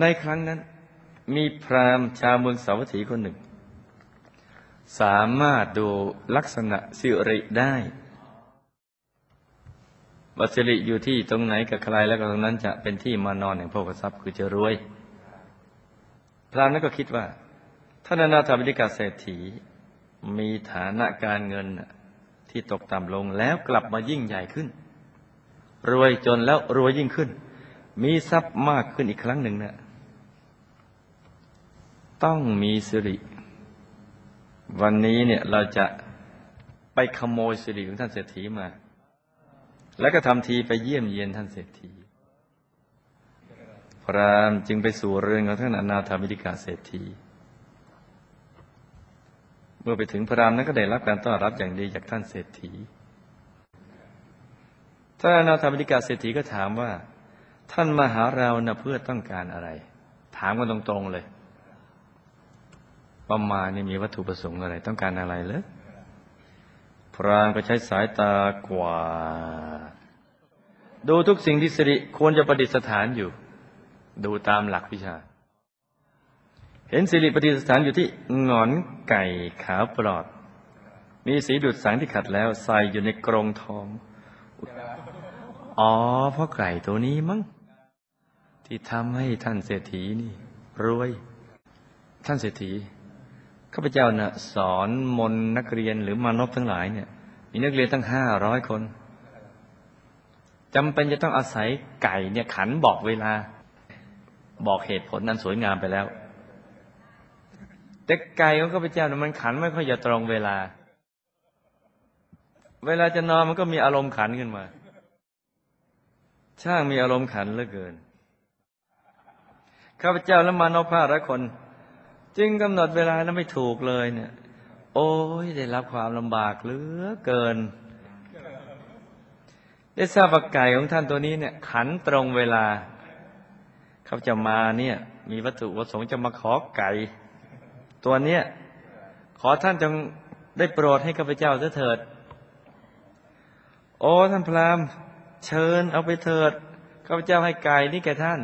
ในครั้งนั้น มีพราหมณ์ชาวเมืองสาวัตถีคนหนึ่ง สามารถดูลักษณะสิริได้ว่าสิริอยู่ที่ตรงไหนกับใครแล้วก็ตรงนั้นจะเป็นที่มานอนแห่งโภคทรัพย์คือจะรวย พราหมณ์นั้นก็คิดว่าท่านนาถบิณกาเศรษฐี มีฐานะการเงินที่ตกต่ำลงแล้วกลับมายิ่งใหญ่ขึ้น รวยจนแล้วรวยยิ่งขึ้น มีทรัพย์มากขึ้นอีกครั้งหนึ่งเนะ ต้องมีสิริ วันนี้เนี่ยเราจะไปขโมยสิริของท่านเศรษฐีมา แล้วก็ทำทีไปเยี่ยมเยียนท่านเศรษฐี พรามจึงไปสู่เรือนของท่านอนาถามิติกาเศรษฐี เมื่อไปถึงพรามนั้นก็ได้รับการต้อนรับอย่างดีจากท่านเศรษฐี ท่านอนาถามิติกาเศรษฐีก็ถามว่า ท่านมาหาเรานะเพื่อต้องการอะไร ถามกันตรงๆเลย ประมานี่มีวัตถุประสงค์อะไรต้องการอะไรเลยพรามก็ใช้สายตากว่า ดูทุกสิ่งที่สิริควรจะประดิษฐานอยู่ ดูตามหลักวิชา เห็นสิริประดิษฐานอยู่ที่งอนไก่ขาวปลอด มีสีดุดสังที่ขัดแล้วใส่อยู่ในกรงทอง อ๋อเพราะไก่ตัวนี้มั้งที่ทำให้ท่านเศรษฐีนี่รวย ท่านเศรษฐี ข้าพเจ้านะ่ะสอนมนนักเรียนหรือมานพทั้งหลายเนี่ย มีนักเรียนตั้งห้าร้อยคนจำเป็นจะต้องอาศัยไก่เนี่ยขันบอกเวลา บอกเหตุผลนั้นสวยงามไปแล้ว แต่ไก่ของข้าพเจ้านะมันขันไม่ค่อยจะตรงเวลา เวลาจะนอนมันก็มีอารมณ์ขันขึ้นมา ช่างมีอารมณ์ขันเหลือเกินข้าพเจ้าและมานพห้าร้อยคน จึงกำหนดเวลาแล้วไม่ถูกเลยเนี่ย โอ้ยได้รับความลำบากเหลือเกิน ได้ทราบว่าไก่ของท่านตัวนี้เนี่ย ขันตรงเวลา เขาจะมาเนี่ย มีวัตถุประสงค์จะมาขอไก่ ตัวเนี้ยขอท่านจงได้โปรดให้ข้าพเจ้าเถิด โอ้ท่านพราหมณ์ เชิญเอาไปเถิดข้าพเจ้าให้ไก่นี่แก่ท่าน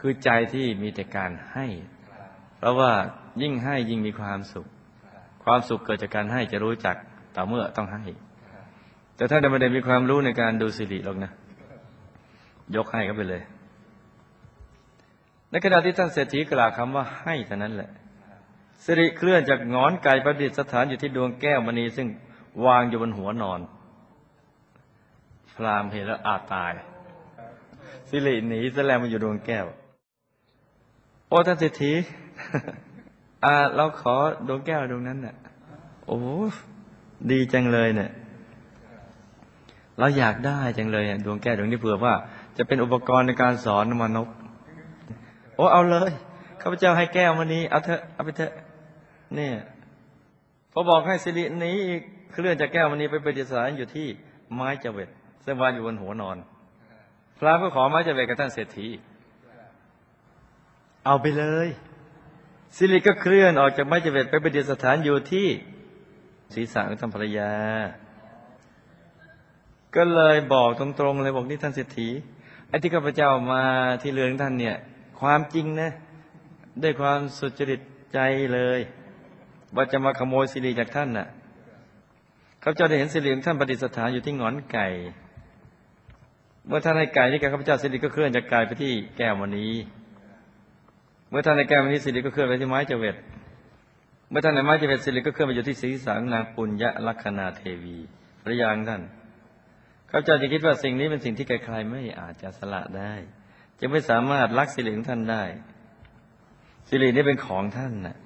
คือใจที่มีแต่การให้ เพราะว่ายิ่งให้ยิ่งมีความสุข ความสุขเกิดจากการให้จะรู้จักต่อเมื่อต้องให้ แต่ถ้าไม่ได้มีความรู้ในการดูสิริหรอกนะ ยกให้ก็ไปเลย ในขณะที่ท่านเศรษฐีกล่าวคำว่าให้เท่านั้นแหละสิริเคลื่อนจากงอนไก่ประดิษฐานอยู่ที่ดวงแก้วมณีซึ่งวางอยู่บนหัวนอน พรามเห็นแล้วอาตาย สิริหนีแสลงมาอยู่ดวงแก้ว โอ้ท่านเศรษฐีอ่า เราขอดวงแก้วดวงนั้นน่ะ โอ้ดีจังเลยเนี่ย เราอยากได้จังเลยดวงแก้วดวงนี้เผื่อว่า จะเป็นอุปกรณ์ในการสอนมนุษย์โอ้เอาเลยข้าพเจ้าให้แก้วมานี้เอาเถอะเอาไปเถอะเนี่ยพอบอกให้สิรินี้เคลื่อนจากแก้วมันนี้ไปปฏิสารอยู่ที่ไม้เจวิตซึ่งวางอยู่บนหัวนอน พระก็ขอไม้เจวิตกับท่านเศรษฐี เอาไปเลยสิริก็เคลื่อนออกจากไม้เจเวตไปประดิษฐานอยู่ที่ศีรษะของท่านภรรยา ก็เลยบอกตรงๆเลยบอกนี่ท่านเศรษฐีไอ้ที่ข้าพเจ้ามาที่เรือนท่านเนี่ย ความจริงนะด้วยความสุจริตใจเลย ว่าจะมาขโมยสิริจากท่านน่ะข้าพเจ้าได้เห็นสิริของท่านประดิษฐานอยู่ที่งอนไก่ เมื่อท่านให้ไก่นี่แกข้าพเจ้าสิริก็เคลื่อนจากไก่ไปที่แก้วมณี เมื่อท่านในแก้วมณีสิริก็เคลื่อนไปที่ไม้เจเวตเมื่อท่านในไม้เจเวตสิริก็เคลื่อนไปอยู่ที่ศีรษะนางปุญญลักษณาเทวีพระยางท่านข้าพเจ้าจะคิดว่าสิ่งนี้เป็นสิ่งที่ใครๆไม่อาจจะสละได้ จะไม่สามารถลักสิริของท่านได้ สิรินี้เป็นของท่านน่ะ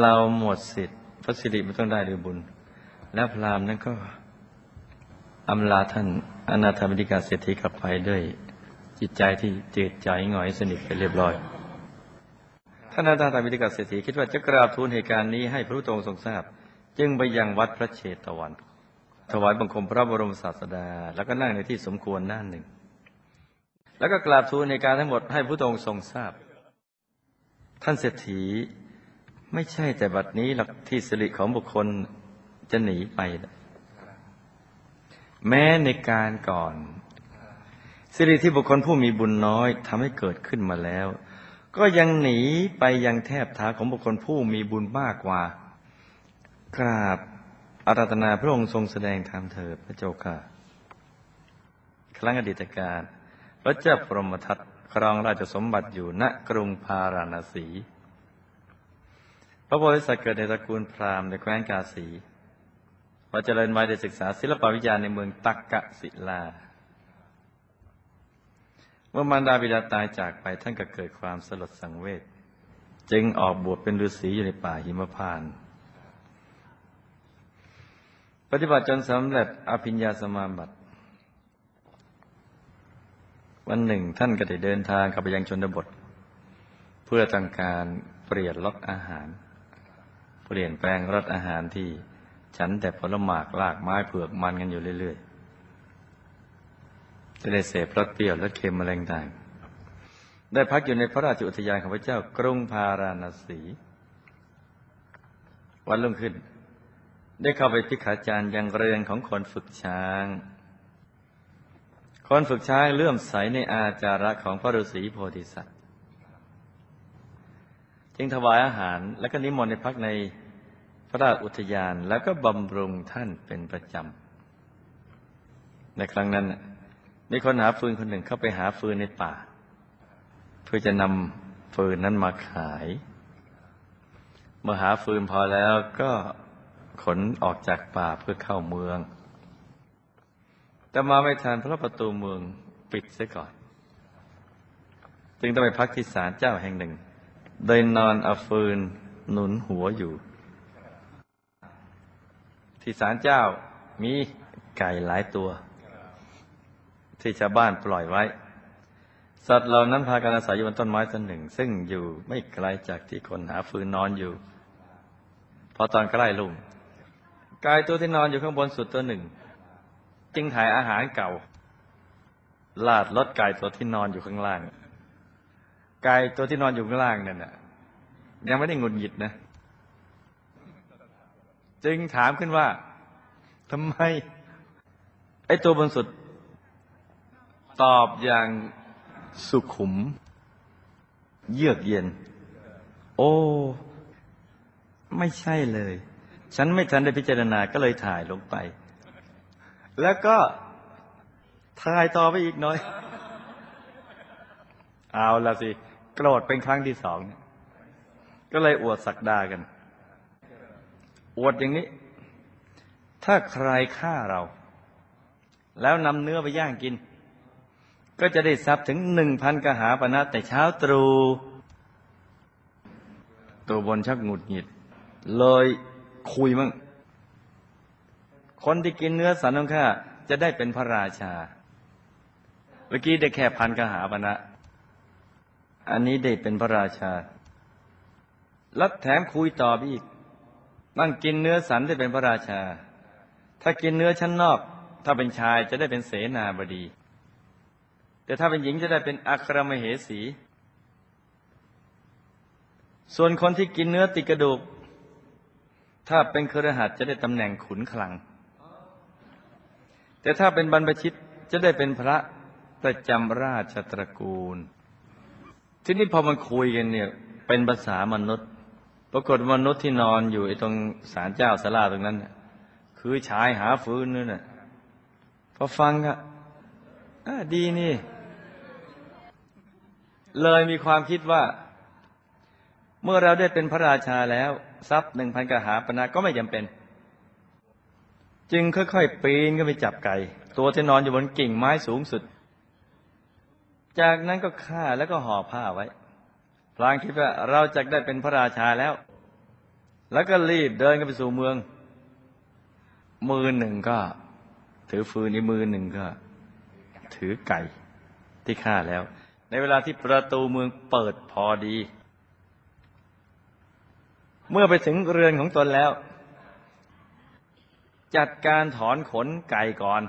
เราหมดสิทธิ์พระสิริไมันต้องได้ด้วยบุญ แล้วพราหมณ์นั้นก็อำลาท่านอนาถบิดิกาเศรษฐีกลับไปด้วยจิตใจที่จืดใจหงอยสนิทไปเรียบร้อย ท่านอาจารย์ตามิติกาเศรษฐีคิดว่าจะกราบทูลเหตุการณ์นี้ให้พระพุทธองค์ทรงทราบ จึงไปยังวัดพระเชตวัน ถวายบังคมพระบรมศาสดา แล้วก็นั่งในที่สมควรนั่นหนึ่ง แล้วก็กราบทูลเหตุการณ์ทั้งหมดให้พระพุทธองค์ทรงทราบ ท่านเศรษฐีไม่ใช่แต่บัดนี้หลักที่สิริของบุคคลจะหนีไป แม้ในการก่อนสิริที่บุคคลผู้มีบุญน้อยทำให้เกิดขึ้นมาแล้ว ก็ยังหนีไปยังแทบเท้าของบุคคลผู้มีบุญมากกว่า กราบอาราธนาพระองค์ทรงแสดงธรรมเถิดพระเจ้าค่ะ ครั้งอดีตการพระเจ้าพรหมทัตครองราชสมบัติอยู่ณกรุงพาราณสี พระโพธิสัตว์เกิดในตระกูลพราหมณ์ในแคว้นกาสีพอเจริญวัยได้ศึกษาศิลปวิญญาในเมืองตักกะศิลา เมื่อมารดาบิดาตายจากไปท่านก็เกิดความสลดสังเวชจึงออกบวชเป็นฤาษีอยู่ในป่าหิมพานต์ปฏิบัติจนสำเร็จอภิญญาสมาบัติ วันหนึ่งท่านก็ได้เดินทางกลับไปยังชนบท เพื่อต้องการเปลี่ยนรสอาหาร เปลี่ยนแปลงรสอาหารที่ฉันแต่ผลหมากลากไม้เผือกมันกันอยู่เรื่อย ๆ จะได้เสพรสเปรี้ยวรสเค็มอะไรต่างได้พักอยู่ในพระราชอุทยานของพระเจ้ากรุงพาราณสี วันรุ่งขึ้น ได้เข้าไปพิขาจารย์ยังเรือนของคนฝึกช้าง คนฝึกช้างเลื่อมใสในอาจาระของพระฤาษีโพธิสัตว์จึงถวายอาหารและก็นิมนต์ในพักในพระราชอุทยานแล้วก็บำรุงท่านเป็นประจำ ในครั้งนั้นน่ะ มีคนหาฟืนคนหนึ่งเข้าไปหาฟืนในป่า เพื่อจะนำฟืนนั้นมาขายเมื่อหาฟืนพอแล้วก็ขนออกจากป่าเพื่อเข้าเมือง แต่มาไม่ทันเพราะประตูเมืองปิดเสียก่อน จึงต้องไปพักที่ศาลเจ้าแห่งหนึ่ง โดยนอนเอาฟืนหนุนหัวอยู่ ที่ศาลเจ้ามีไก่หลายตัว ที่ชาวบ้านปล่อยไว้ สัตว์เหล่านั้นพากันอาศัยอยู่บนต้นไม้ต้นหนึ่ง ซึ่งอยู่ไม่ไกลจากที่คนหาฟืนนอนอยู่ พอตอนใกล้ลุ่มกายตัวที่นอนอยู่ข้างบนสุดตัวหนึ่ง จึงถ่ายอาหารเก่า ลาดลดไก่ตัวที่นอนอยู่ข้างล่างไก่ตัวที่นอนอยู่ข้างล่างนั่นน่ะ ยังไม่ได้งุนหงิดนะ จึงถามขึ้นว่าทำไมไอ้ตัวบนสุด ตอบอย่างสุขุม เยือกเย็น โอ้ ไม่ใช่เลย ฉันไม่ทันได้พิจารณาก็เลยถ่ายลงไป แล้วก็ถ่ายต่อไปอีกหน่อย เอาละสิ โกรธเป็นครั้งที่สอง ก็เลยอวดสักดากัน อวดอย่างนี้ ถ้าใครฆ่าเรา แล้วนำเนื้อไปย่างกิน ก็จะได้ทรัพย์ถึงหนึ่งพันกหาปณะแต่เช้าตรู่ตัวบนชักหงุดหงิด เลยคุยมั่งคนที่กินเนื้อสันของข้าจะได้เป็นพระราชา เมื่อกี้ได้แค่พันกหาปณะอันนี้ได้เป็นพระราชา แล้วแถมคุยต่อไปอีกนั่งกินเนื้อสันได้เป็นพระราชา ถ้ากินเนื้อชั้นนอก ถ้าเป็นชายจะได้เป็นเสนาบดี แต่ถ้าเป็นหญิงจะได้เป็นอัครมเหสี ส่วนคนที่กินเนื้อติดกระดูก ถ้าเป็นครหัสจะได้ตำแหน่งขุนคลัง แต่ถ้าเป็นบรรพชิตจะได้เป็นพระประจำราชตระกูล ที่นี่พอมันคุยกันเนี่ยเป็นภาษามนุษย์ ปรากฏมนุษย์ที่นอนอยู่ไอ้ตรงศาลเจ้าสลาตรงนั้นน่ะคือชายหาฟื้นนั่นน่ะพอฟังก็อะดีนี่ เลยมีความคิดว่า เมื่อเราได้เป็นพระราชาแล้ว ทรัพย์หนึ่งพันกหาปณะก็ไม่จำเป็น จึงค่อยๆปีนก็ไปจับไก่ ตัวที่นอนอยู่บนกิ่งไม้สูงสุด จากนั้นก็ฆ่าแล้วก็ห่อผ้าไว้พลางคิดว่าเราจะได้เป็นพระราชาแล้ว แล้วก็รีบเดินกันไปสู่เมือง มือหนึ่งก็ ถือฟืนในมือหนึ่งก็ ถือไก่ที่ฆ่าแล้ว ในเวลาที่ประตูเมืองเปิดพอดี เมื่อไปถึงเรือนของตนแล้ว จัดการถอนขนไก่ก่อน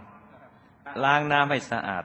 ล้างน้ำให้สะอาด